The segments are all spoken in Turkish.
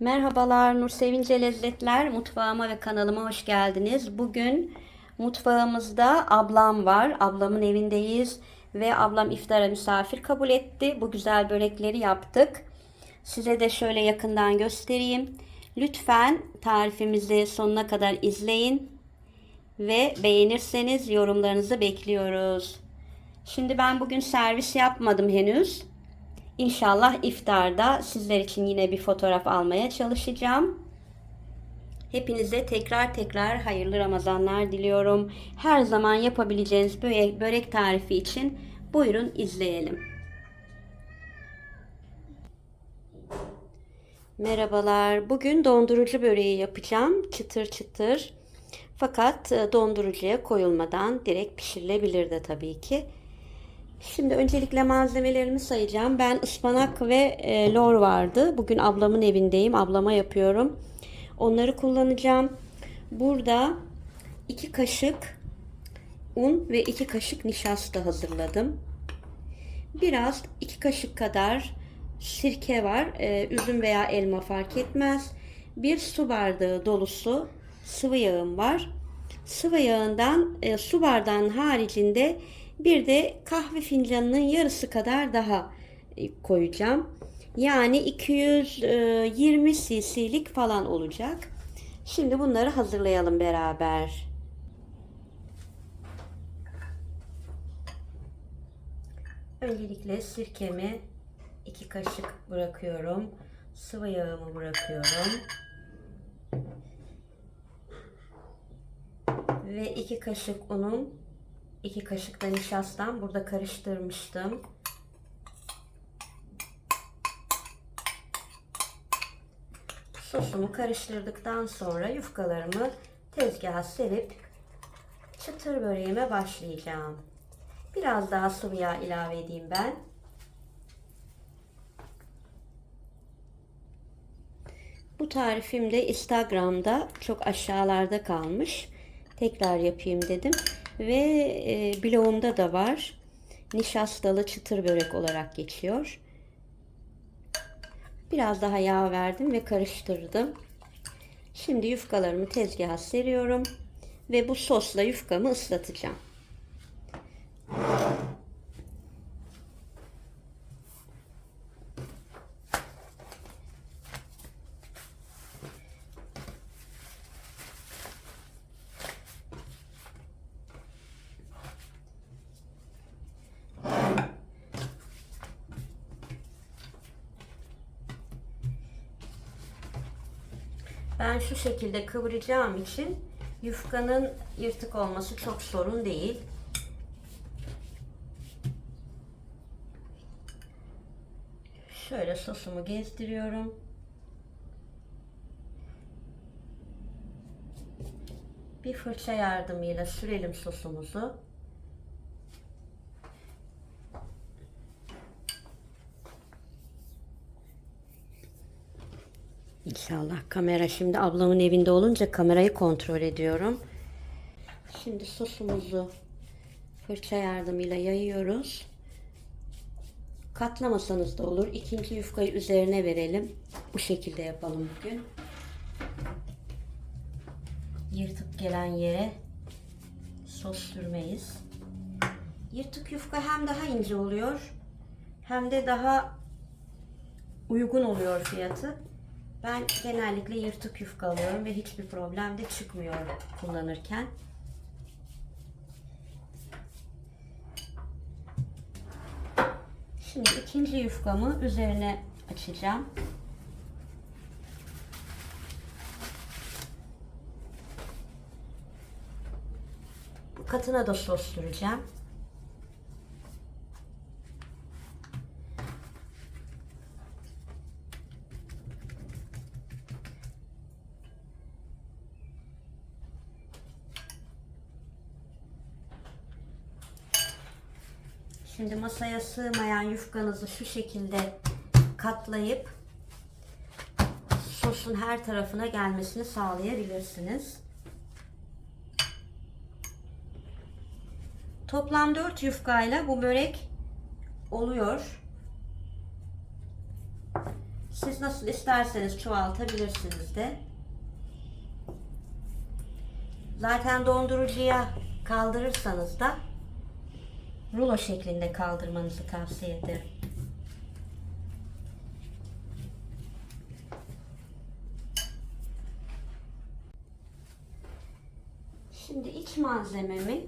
Merhabalar Nur Sevince Lezzetler mutfağıma ve kanalıma hoş geldiniz. Bugün mutfağımızda ablam var. Ablamın evindeyiz ve ablam iftara misafir kabul etti. Bu güzel börekleri yaptık. Size de şöyle yakından göstereyim. Lütfen tarifimizi sonuna kadar izleyin ve beğenirseniz yorumlarınızı bekliyoruz. Şimdi ben bugün servis yapmadım henüz. İnşallah iftarda sizler için yine bir fotoğraf almaya çalışacağım. Hepinize tekrar tekrar hayırlı Ramazanlar diliyorum. Her zaman yapabileceğiniz börek, börek tarifi için buyurun izleyelim. Merhabalar. Bugün dondurucu böreği yapacağım. Çıtır çıtır. Fakat e, dondurucuya koyulmadan direkt pişirilebilir de tabii ki. Şimdi öncelikle malzemelerimi sayacağım. Ben ıspanak ve e, lor vardı. Bugün ablamın evindeyim. Ablama yapıyorum. Onları kullanacağım. Burada 2 kaşık un ve 2 kaşık nişasta hazırladım. Biraz 2 kaşık kadar sirke var. E, üzüm veya elma fark etmez. Bir su bardağı dolusu sıvı yağım var. Sıvı yağından e, su bardağının haricinde bir de kahve fincanının yarısı kadar daha e, koyacağım. Yani 220 cc'lik falan olacak. Şimdi bunları hazırlayalım beraber. Öncelikle sirkemi 2 kaşık bırakıyorum. Sıvı yağımı bırakıyorum. Ve 2 kaşık unum 2 kaşık da nişastam burada karıştırmıştım. Sosumu karıştırdıktan sonra yufkalarımı tezgaha serip çıtır böreğime başlayacağım. Biraz daha sıvı yağ ilave edeyim ben. Bu tarifim de Instagram'da çok aşağılarda kalmış. Tekrar yapayım dedim. Ve e, blogumda da var. Nişastalı çıtır börek olarak geçiyor. Biraz daha yağ verdim ve karıştırdım. Şimdi yufkalarımı tezgaha seriyorum. Ve bu sosla yufkamı ıslatacağım. Ben şu şekilde kıvıracağım için yufkanın yırtık olması çok sorun değil. Şöyle sosumu gezdiriyorum. Bir fırça yardımıyla sürelim sosumuzu. İnşallah kamera şimdi ablamın evinde olunca kamerayı kontrol ediyorum. Şimdi sosumuzu fırça yardımıyla yayıyoruz. Katlamasanız da olur. İkinci yufkayı üzerine verelim. Bu şekilde yapalım bugün. Yırtık gelen yere sos sürmeyiz. Yırtık yufka hem daha ince oluyor hem de daha uygun oluyor fiyatı. Ben genellikle yırtık yufka alıyorum ve hiçbir problem de çıkmıyor kullanırken. Şimdi ikinci yufkamı üzerine açacağım. Katına da sos süreceğim. Şimdi masaya sığmayan yufkanızı şu şekilde katlayıp sosun her tarafına gelmesini sağlayabilirsiniz. Toplam 4 yufkayla bu börek oluyor. Siz nasıl isterseniz çoğaltabilirsiniz de. Zaten dondurucuya kaldırırsanız da rulo şeklinde kaldırmanızı tavsiye ederim. Şimdi iç malzememi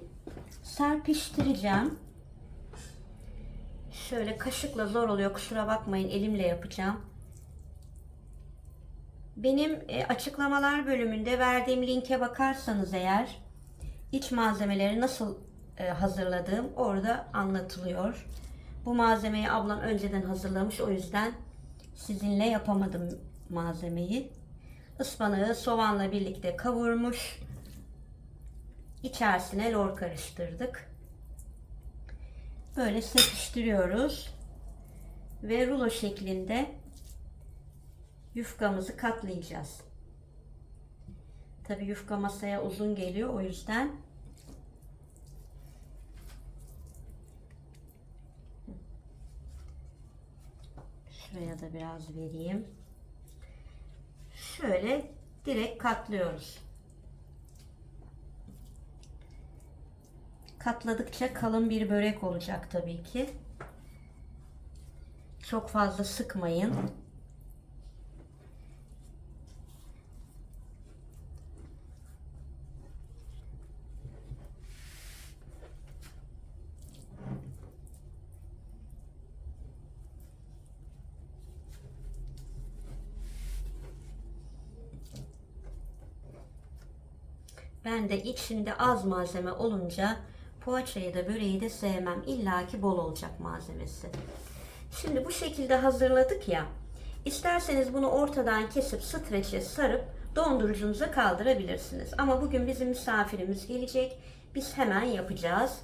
serpiştireceğim. Şöyle kaşıkla zor oluyor kusura bakmayın elimle yapacağım. Benim e, açıklamalar bölümünde verdiğim linke bakarsanız eğer iç malzemeleri nasıl hazırladığım orada anlatılıyor. Bu malzemeyi ablam önceden hazırlamış o yüzden sizinle yapamadım malzemeyi. Ispanağı soğanla birlikte kavurmuş. İçerisine lor karıştırdık. Böyle sepiştiriyoruz. Ve rulo şeklinde yufkamızı katlayacağız. Tabi yufka masaya uzun geliyor o yüzden şuraya da biraz vereyim. Şöyle direkt katlıyoruz. Katladıkça kalın bir börek olacak tabii ki. Çok fazla sıkmayın. Ben de içinde az malzeme olunca poğaçayı da böreği de sevmem. İlla ki bol olacak malzemesi. Şimdi bu şekilde hazırladık ya. İsterseniz bunu ortadan kesip streçe sarıp dondurucunuza kaldırabilirsiniz. Ama bugün bizim misafirimiz gelecek. Biz hemen yapacağız.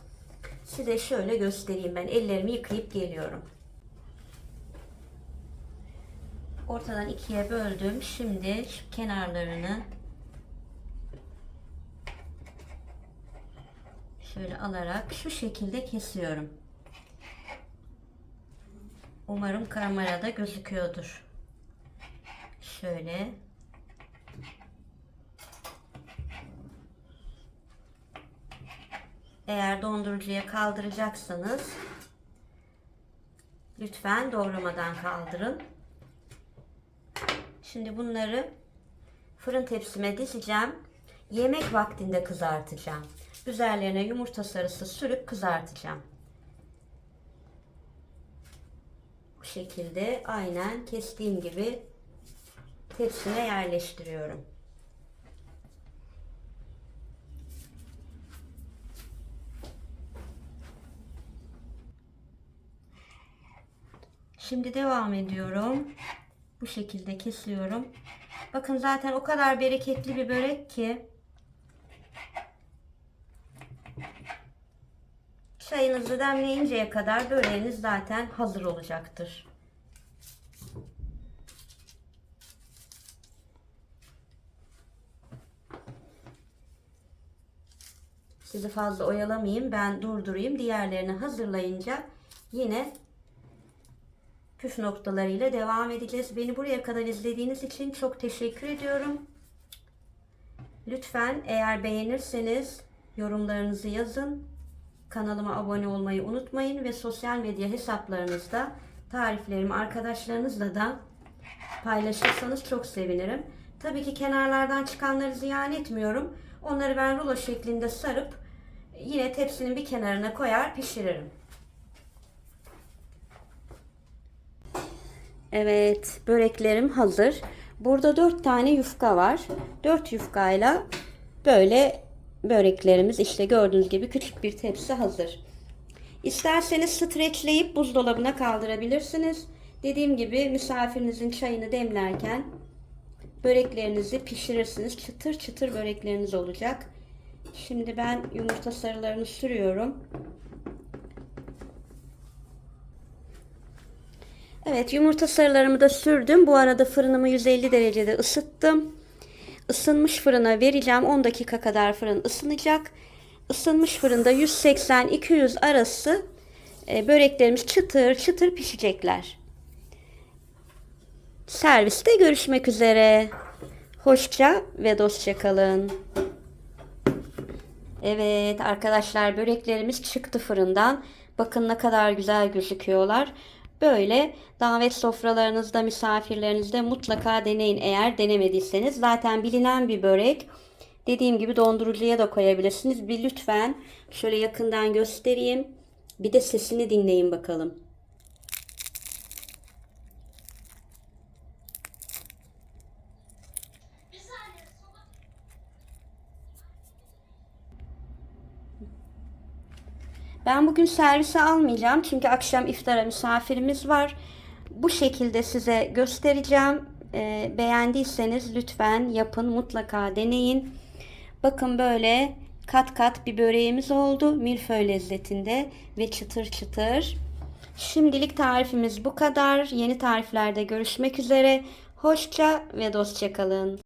Size şöyle göstereyim ben. Ellerimi yıkayıp geliyorum. Ortadan ikiye böldüm. Şimdi şu kenarlarını şöyle alarak şu şekilde kesiyorum. Umarım kamerada gözüküyordur. Şöyle. Eğer dondurucuya kaldıracaksanız lütfen doğramadan kaldırın. Şimdi bunları fırın tepsime dizeceğim. Yemek vaktinde kızartacağım. Üzerlerine yumurta sarısı sürüp kızartacağım. Bu şekilde aynen kestiğim gibi tepsime yerleştiriyorum. Şimdi devam ediyorum. Bu şekilde kesiyorum. Bakın zaten o kadar bereketli bir börek ki Çayınızı demleyinceye kadar böreğiniz zaten hazır olacaktır. Sizi fazla oyalamayayım. Ben durdurayım. Diğerlerini hazırlayınca yine püf noktalarıyla devam edeceğiz. Beni buraya kadar izlediğiniz için çok teşekkür ediyorum. Lütfen eğer beğenirseniz yorumlarınızı yazın. Kanalıma abone olmayı unutmayın ve sosyal medya hesaplarınızda tariflerimi arkadaşlarınızla da paylaşırsanız çok sevinirim. Tabii ki kenarlardan çıkanları ziyan etmiyorum. Onları ben rulo şeklinde sarıp yine tepsinin bir kenarına koyar pişiririm. Evet, böreklerim hazır. Burada 4 tane yufka var. 4 yufkayla böyle böreklerimiz işte gördüğünüz gibi küçük bir tepsi hazır. İsterseniz streçleyip buzdolabına kaldırabilirsiniz. Dediğim gibi misafirinizin çayını demlerken böreklerinizi pişirirsiniz. Çıtır çıtır börekleriniz olacak. Şimdi ben yumurta sarılarını sürüyorum. Evet yumurta sarılarımı da sürdüm. Bu arada fırınımı 150 derecede ısıttım. Isınmış fırına vereceğim. 10 dakika kadar fırın ısınacak. Isınmış fırında 180-200 arası e, böreklerimiz çıtır çıtır pişecekler. Serviste görüşmek üzere. Hoşça ve dostça kalın. Evet arkadaşlar böreklerimiz çıktı fırından. Bakın ne kadar güzel gözüküyorlar. Böyle davet sofralarınızda, misafirlerinizde mutlaka deneyin eğer denemediyseniz. Zaten bilinen bir börek. Dediğim gibi dondurucuya da koyabilirsiniz. Bir lütfen şöyle yakından göstereyim. Bir de sesini dinleyin bakalım. Ben bugün servise almayacağım çünkü akşam iftara misafirimiz var. Bu şekilde size göstereceğim. Ee, beğendiyseniz lütfen yapın, mutlaka deneyin. Bakın böyle kat kat bir böreğimiz oldu. Milföy lezzetinde ve çıtır çıtır. Şimdilik tarifimiz bu kadar. Yeni tariflerde görüşmek üzere. Hoşça ve dostça kalın.